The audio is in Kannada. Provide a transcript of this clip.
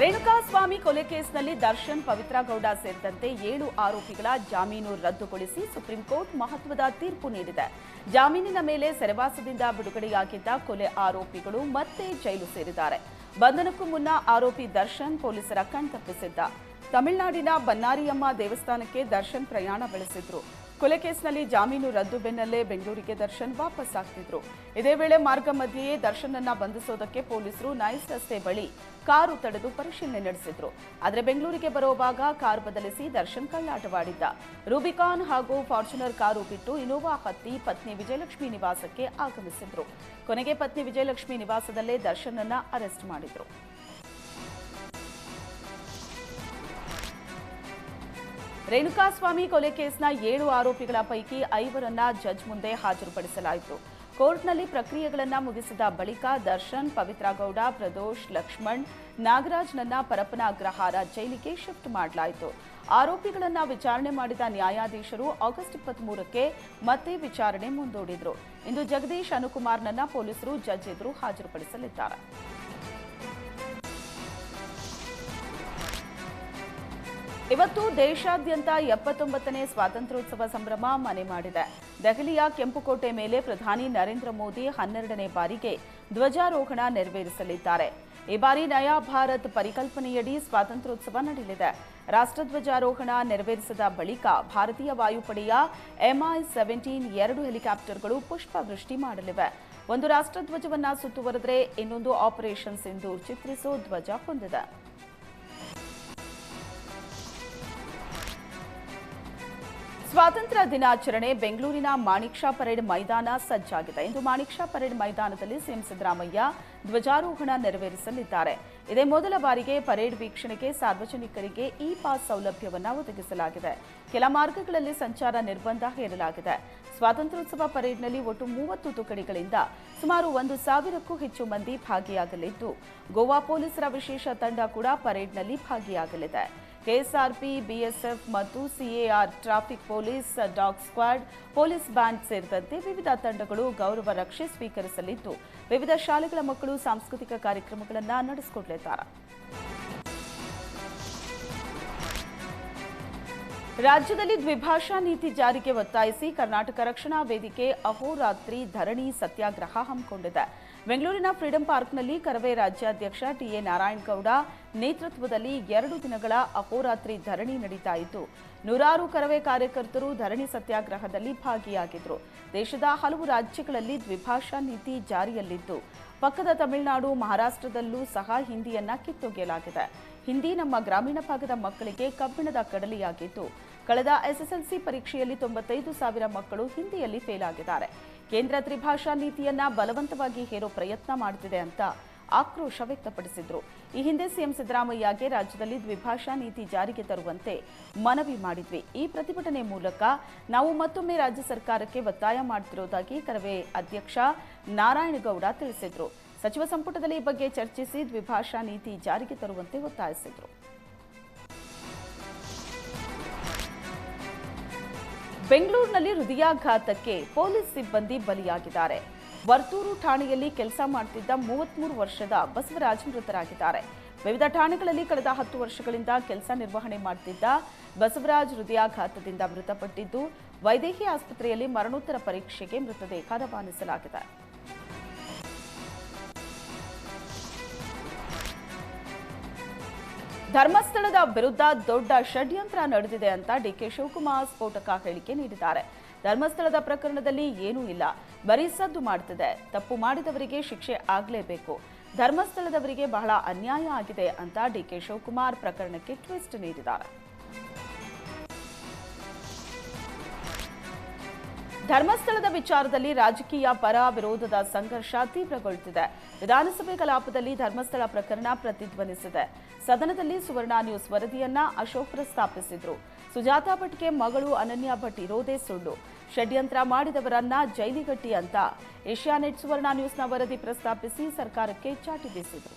ರೇಣುಕಾಸ್ವಾಮಿ ಕೊಲೆ ಕೇಸ್ನಲ್ಲಿ ದರ್ಶನ್ ಪವಿತ್ರ ಗೌಡ ಸೇರಿದಂತೆ ಏಳು ಆರೋಪಿಗಳ ಜಾಮೀನು ರದ್ದುಗೊಳಿಸಿ ಸುಪ್ರೀಂ ಕೋರ್ಟ್ ಮಹತ್ವದ ತೀರ್ಪು ನೀಡಿದೆ. ಜಾಮೀನಿನ ಮೇಲೆ ಸೆರೆವಾಸದಿಂದ ಬಿಡುಗಡೆಯಾಗಿದ್ದ ಕೊಲೆ ಆರೋಪಿಗಳು ಮತ್ತೆ ಜೈಲು ಸೇರಿದ್ದಾರೆ. ಬಂಧನಕ್ಕೂ ಮುನ್ನ ಆರೋಪಿ ದರ್ಶನ್ ಪೊಲೀಸರ ಕಣ್ತಪ್ಪಿಸಿದ್ದ. ತಮಿಳುನಾಡಿನ ಬನ್ನಾರಿಯಮ್ಮ ದೇವಸ್ಥಾನಕ್ಕೆ ದರ್ಶನ್ ಪ್ರಯಾಣ ಬೆಳೆಸಿದ್ರು. ಕೊಲೆ ಕೇಸ್ನಲ್ಲಿ ಜಾಮೀನು ರದ್ದು ಬೆನ್ನಲ್ಲೇ ಬೆಂಗಳೂರಿಗೆ ದರ್ಶನ್ ವಾಪಸ್ ಆಗ್ತಿದ್ರು. ಇದೇ ವೇಳೆ ಮಾರ್ಗ ಮಧ್ಯೆಯೇ ದರ್ಶನನ್ನ ಬಂಧಿಸೋದಕ್ಕೆ ಪೊಲೀಸರು ನೈಸ್ ರಸ್ತೆ ಬಳಿ ಕಾರು ತಡೆದು ಪರಿಶೀಲನೆ ನಡೆಸಿದ್ರು. ಆದರೆ ಬೆಂಗಳೂರಿಗೆ ಬರುವಾಗ ಕಾರ್ ಬದಲಿಸಿ ದರ್ಶನ್ ಕಳ್ಳಾಟವಾಡಿದ್ದ. ರೂಬಿಕಾನ್ ಹಾಗೂ ಫಾರ್ಚುನರ್ ಕಾರು ಬಿಟ್ಟು ಇನೋವಾ ಹತ್ತಿ ಪತ್ನಿ ವಿಜಯಲಕ್ಷ್ಮಿ ನಿವಾಸಕ್ಕೆ ಆಗಮಿಸಿದ್ರು. ಕೊನೆಗೆ ಪತ್ನಿ ವಿಜಯಲಕ್ಷ್ಮಿ ನಿವಾಸದಲ್ಲೇ ದರ್ಶನನ್ನ ಅರೆಸ್ಟ್ ಮಾಡಿದ್ರು. ರೇಣುಕಾಸ್ವಾಮಿ ಕೊಲೆ ಕೇಸ್ನ ಏಳು ಆರೋಪಿಗಳ ಪೈಕಿ ಐವರನ್ನ ಜಡ್ಜ್ ಮುಂದೆ ಹಾಜರುಪಡಿಸಲಾಯಿತು. ಕೋರ್ಟ್ನಲ್ಲಿ ಪ್ರಕ್ರಿಯೆಗಳನ್ನು ಮುಗಿಸಿದ ಬಳಿಕ ದರ್ಶನ್ ಪವಿತ್ರ ಗೌಡ ಪ್ರದೋಷ್, ಲಕ್ಷ್ಮಣ್, ನಾಗರಾಜ್ನನ್ನ ಪರಪ್ಪನ ಅಗ್ರಹಾರ ಜೈಲಿಗೆ ಶಿಫ್ಟ್ ಮಾಡಲಾಯಿತು. ಆರೋಪಿಗಳನ್ನು ವಿಚಾರಣೆ ಮಾಡಿದ ನ್ಯಾಯಾಧೀಶರು ಆಗಸ್ಟ್ ಇಪ್ಪತ್ಮೂರಕ್ಕೆ ಮತ್ತೆ ವಿಚಾರಣೆ ಮುಂದೂಡಿದರು. ಇಂದು ಜಗದೀಶ್ ಅನುಕುಮಾರ್ನನ್ನ ಪೊಲೀಸರು ಜಡ್ಜ್ ಎದುರು ಹಾಜರುಪಡಿಸಲಿದ್ದಾರೆ. ಇವತ್ತು ದೇಶಾದ್ಯಂತ ಎಪ್ಪತ್ತೊಂಬತ್ತನೇ ಸ್ವಾತಂತ್ರ್ಯೋತ್ಸವ ಸಂಭ್ರಮ ಮನೆ ಮಾಡಿದೆ. ದೆಹಲಿಯ ಕೆಂಪುಕೋಟೆ ಮೇಲೆ ಪ್ರಧಾನಿ ನರೇಂದ್ರ ಮೋದಿ ಹನ್ನೆರಡನೇ ಬಾರಿಗೆ ಧ್ವಜಾರೋಹಣ ನೆರವೇರಿಸಲಿದ್ದಾರೆ. ಈ ಬಾರಿ ನಯಾ ಭಾರತ್ ಪರಿಕಲ್ಪನೆಯಡಿ ಸ್ವಾತಂತ್ರ್ಯೋತ್ಸವ ನಡೆಯಲಿದೆ. ರಾಷ್ಟ್ರಧ್ವಜಾರೋಹಣ ನೆರವೇರಿಸಿದ ಬಳಿಕ ಭಾರತೀಯ ವಾಯುಪಡೆಯ ಎಂಐ ಸೆವೆಂಟೀನ್ ಎರಡು ಹೆಲಿಕಾಪ್ಟರ್ಗಳು ಪುಷ್ಪವೃಷ್ಟಿ ಮಾಡಲಿವೆ. ಒಂದು ರಾಷ್ಟ್ರಧ್ವಜವನ್ನ ಸುತ್ತುವರೆದ್ರೆ ಇನ್ನೊಂದು ಆಪರೇಷನ್ಸ್ ಎಂದು ಚಿತ್ರಿಸೋ ಧ್ವಜ ಹೊಂದಿದೆ. ಸ್ವಾತಂತ್ರ್ಯ ದಿನಾಚರಣೆ ಬೆಂಗಳೂರಿನ ಮಾಣಿಕ್ ಶಾ ಪರೇಡ್ ಮೈದಾನ ಸಜ್ಜಾಗಿದೆ. ಇಂದು ಮಾಣಿಕ್ ಶಾ ಪರೇಡ್ ಮೈದಾನದಲ್ಲಿ ಸಿಎಂ ಸಿದ್ದರಾಮಯ್ಯ ಧ್ವಜಾರೋಹಣ ನೆರವೇರಿಸಲಿದ್ದಾರೆ. ಇದೇ ಮೊದಲ ಬಾರಿಗೆ ಪರೇಡ್ ವೀಕ್ಷಣೆಗೆ ಸಾರ್ವಜನಿಕರಿಗೆ ಇ ಪಾಸ್ ಸೌಲಭ್ಯವನ್ನು ಒದಗಿಸಲಾಗಿದೆ. ಕೆಲ ಮಾರ್ಗಗಳಲ್ಲಿ ಸಂಚಾರ ನಿರ್ಬಂಧ ಹೇರಲಾಗಿದೆ. ಸ್ವಾತಂತ್ರ್ಯೋತ್ಸವ ಪರೇಡ್ನಲ್ಲಿ ಒಟ್ಟು ಮೂವತ್ತು ತುಕಡಿಗಳಿಂದ ಸುಮಾರು ಒಂದು ಸಾವಿರಕ್ಕೂ ಹೆಚ್ಚು ಮಂದಿ ಭಾಗಿಯಾಗಲಿದ್ದು, ಗೋವಾ ಪೊಲೀಸರ ವಿಶೇಷ ತಂಡ ಕೂಡ ಪರೇಡ್ನಲ್ಲಿ ಭಾಗಿಯಾಗಲಿದೆ. ಕೆಎಸ್ಆರ್ಪಿ, ಬಿಎಸ್ಎಫ್ ಮತ್ತು CAR traffic police, dog squad, police band ಸೇರಿದಂತೆ ವಿವಿಧ ತಂಡಗಳು ಗೌರವ ರಕ್ಷೆ ಸ್ವೀಕರಿಸಲಿದ್ದು, ವಿವಿಧ ಶಾಲೆಗಳ ಮಕ್ಕಳು ಸಾಂಸ್ಕೃತಿಕ ಕಾರ್ಯಕ್ರಮಗಳನ್ನು ನಡೆಸಿಕೊಡಲಿದ್ದಾರೆ. ರಾಜ್ಯದಲ್ಲಿ ದ್ವಿಭಾಷಾ ನೀತಿ ಜಾರಿಗೆ ಒತ್ತಾಯಿಸಿ ಕರ್ನಾಟಕ ರಕ್ಷಣಾ ವೇದಿಕೆ ಅಹೋರಾತ್ರಿ ಧರಣಿ ಸತ್ಯಾಗ್ರಹ ಹಮ್ಮಿಕೊಂಡಿದೆ. ಬೆಂಗಳೂರಿನ ಫ್ರೀಡಂ ಪಾರ್ಕ್ನಲ್ಲಿ ಕರವೇ ರಾಜ್ಯಾಧ್ಯಕ್ಷ ಟಿಎ ನಾರಾಯಣಗೌಡ ನೇತೃತ್ವದಲ್ಲಿ ಎರಡು ದಿನಗಳ ಅಹೋರಾತ್ರಿ ಧರಣಿ ನಡೀತಾ ಇತ್ತು. ನೂರಾರು ಕರವೇ ಕಾರ್ಯಕರ್ತರು ಧರಣಿ ಸತ್ಯಾಗ್ರಹದಲ್ಲಿ ಭಾಗಿಯಾಗಿದ್ರು. ದೇಶದ ಹಲವು ರಾಜ್ಯಗಳಲ್ಲಿ ದ್ವಿಭಾಷಾ ನೀತಿ ಜಾರಿಯಲ್ಲಿದ್ದು ಪಕ್ಕದ ತಮಿಳುನಾಡು, ಮಹಾರಾಷ್ಟ್ರದಲ್ಲೂ ಸಹ ಹಿಂದಿಯನ್ನ ಕಿತ್ತೊಗೆಯಲಾಗಿದೆ. ಹಿಂದಿ ನಮ್ಮ ಗ್ರಾಮೀಣ ಭಾಗದ ಮಕ್ಕಳಿಗೆ ಕಬ್ಬಿಣದ ಕಡಲಿಯಾಗಿದ್ದು ಕಳೆದ ಎಸ್ಎಸ್ಎಲ್ಸಿ ಪರೀಕ್ಷೆಯಲ್ಲಿ ತೊಂಬತ್ತೈದು ಸಾವಿರ ಮಕ್ಕಳು ಹಿಂದಿಯಲ್ಲಿ ಫೇಲ್ ಆಗಿದ್ದಾರೆ. ಕೇಂದ್ರ ತ್ರಿಭಾಷಾ ನೀತಿಯನ್ನ ಬಲವಂತವಾಗಿ ಹೇರೋ ಪ್ರಯತ್ನ ಮಾಡುತ್ತಿದೆ ಅಂತ ಆಕ್ರೋಶ ವ್ಯಕ್ತಪಡಿಸಿದ್ರು. ಈ ಹಿಂದೆ ಸಿಎಂ ಸಿದ್ದರಾಮಯ್ಯಗೆ ರಾಜ್ಯದಲ್ಲಿ ದ್ವಿಭಾಷಾ ನೀತಿ ಜಾರಿಗೆ ತರುವಂತೆ ಮನವಿ ಮಾಡಿದ್ವಿ. ಈ ಪ್ರತಿಭಟನೆ ಮೂಲಕ ನಾವು ಮತ್ತೊಮ್ಮೆ ರಾಜ್ಯ ಸರ್ಕಾರಕ್ಕೆ ಒತ್ತಾಯ ಮಾಡುತ್ತಿರುವುದಾಗಿ ಕರವೇ ಅಧ್ಯಕ್ಷ ನಾರಾಯಣಗೌಡ ತಿಳಿಸಿದ್ರು. ಸಚಿವ ಸಂಪುಟದಲ್ಲಿ ಈ ಬಗ್ಗೆ ಚರ್ಚಿಸಿ ದ್ವಿಭಾಷಾ ನೀತಿ ಜಾರಿಗೆ ತರುವಂತೆ ಒತ್ತಾಯಿಸಿದ್ರು. ಬೆಂಗಳೂರಿನಲ್ಲಿ ಹೃದಯಾಘಾತಕ್ಕೆ ಪೊಲೀಸ್ ಸಿಬ್ಬಂದಿ ಬಲಿಯಾಗಿದ್ದಾರೆ. ವರ್ತೂರು ಠಾಣೆಯಲ್ಲಿ ಕೆಲಸ ಮಾಡುತ್ತಿದ್ದ ಮೂವತ್ಮೂರು ವರ್ಷದ ಬಸವರಾಜ್ ಮೃತರಾಗಿದ್ದಾರೆ. ವಿವಿಧ ಠಾಣೆಗಳಲ್ಲಿ ಕಳೆದ ಹತ್ತು ವರ್ಷಗಳಿಂದ ಕೆಲಸ ನಿರ್ವಹಣೆ ಮಾಡುತ್ತಿದ್ದ ಬಸವರಾಜ್ ಹೃದಯಾಘಾತದಿಂದ ಮೃತಪಟ್ಟಿದ್ದು, ವೈದೇಹಿ ಆಸ್ಪತ್ರೆಯಲ್ಲಿ ಮರಣೋತ್ತರ ಪರೀಕ್ಷೆಗೆ ಮೃತದೇಹ ರವಾನಿಸಲಾಗಿದೆ ಧರ್ಮಸ್ಥಳದ ವಿರುದ್ಧ ದೊಡ್ಡ ಷಡ್ಯಂತ್ರ ನಡೆದಿದೆ ಅಂತ ಡಿಕೆ ಶಿವಕುಮಾರ್ ಸ್ಫೋಟಕ ಹೇಳಿಕೆ ನೀಡಿದ್ದಾರೆ. ಧರ್ಮಸ್ಥಳದ ಪ್ರಕರಣದಲ್ಲಿ ಏನೂ ಇಲ್ಲ. ಬರೀ ಸದ್ದು ಮಾಡ್ತಿದೆ. ತಪ್ಪು ಮಾಡಿದವರಿಗೆ ಶಿಕ್ಷೆ ಆಗಲೇಬೇಕು. ಧರ್ಮಸ್ಥಳದವರಿಗೆ ಬಹಳ ಅನ್ಯಾಯ ಆಗಿದೆ ಅಂತ ಡಿಕೆ ಶಿವಕುಮಾರ್ ಪ್ರಕರಣಕ್ಕೆ ಟ್ವಿಸ್ಟ್ ನೀಡಿದ್ದಾರೆ. ಧರ್ಮಸ್ಥಳದ ವಿಚಾರದಲ್ಲಿ ರಾಜಕೀಯ ಪರ ವಿರೋಧದ ಸಂಘರ್ಷ ತೀವ್ರಗೊಳ್ಳುತ್ತಿದೆ. ವಿಧಾನಸಭೆ ಕಲಾಪದಲ್ಲಿ ಧರ್ಮಸ್ಥಳ ಪ್ರಕರಣ ಪ್ರತಿಧ್ವನಿಸಿದೆ. ಸದನದಲ್ಲಿ ಸುವರ್ಣ ನ್ಯೂಸ್ ವರದಿಯನ್ನ ಅಶೋಕ್ ಪ್ರಸ್ತಾಪಿಸಿದ್ರು. ಸುಜಾತಾ ಭಟ್ಗೆ ಮಗಳು ಅನನ್ಯ ಭಟ್ ಇರೋದೇ ಸುಳ್ಳು. ಷಡ್ಯಂತ್ರ ಮಾಡಿದವರನ್ನ ಜೈಲಿಗಟ್ಟಿ ಅಂತ ಏಷ್ಯಾನೆಟ್ ಸುವರ್ಣ ನ್ಯೂಸ್ನ ವರದಿ ಪ್ರಸ್ತಾಪಿಸಿ ಸರ್ಕಾರಕ್ಕೆ ಚಾಟಿ ಬೀಸಿದ್ರು.